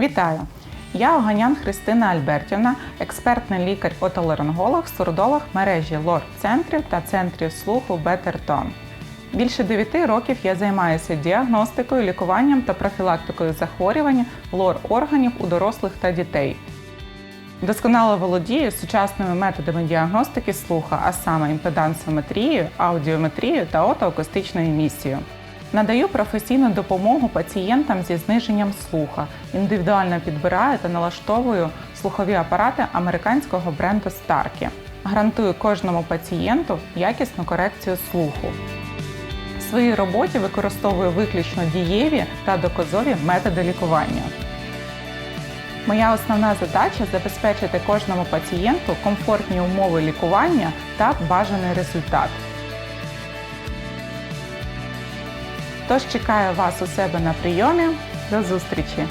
Вітаю! Я Оганян Христина Альбертівна, експертний лікар-отоларинголог, сурдолог мережі лор-центрів та центрів слуху Tone. Більше 9 років я займаюся діагностикою, лікуванням та профілактикою захворювань лор-органів у дорослих та дітей. Досконало володію сучасними методами діагностики слуха, а саме імпедансометрією, аудіометрією та отоакустичною емісією. Надаю професійну допомогу пацієнтам зі зниженням слуха, індивідуально підбираю та налаштовую слухові апарати американського бренду Starkey. Гарантую кожному пацієнту якісну корекцію слуху. В своїй роботі використовую виключно дієві та доказові методи лікування. Моя основна задача забезпечити кожному пацієнту комфортні умови лікування та бажаний результат. Тож чекаю вас у себе на прийомі. До зустрічі!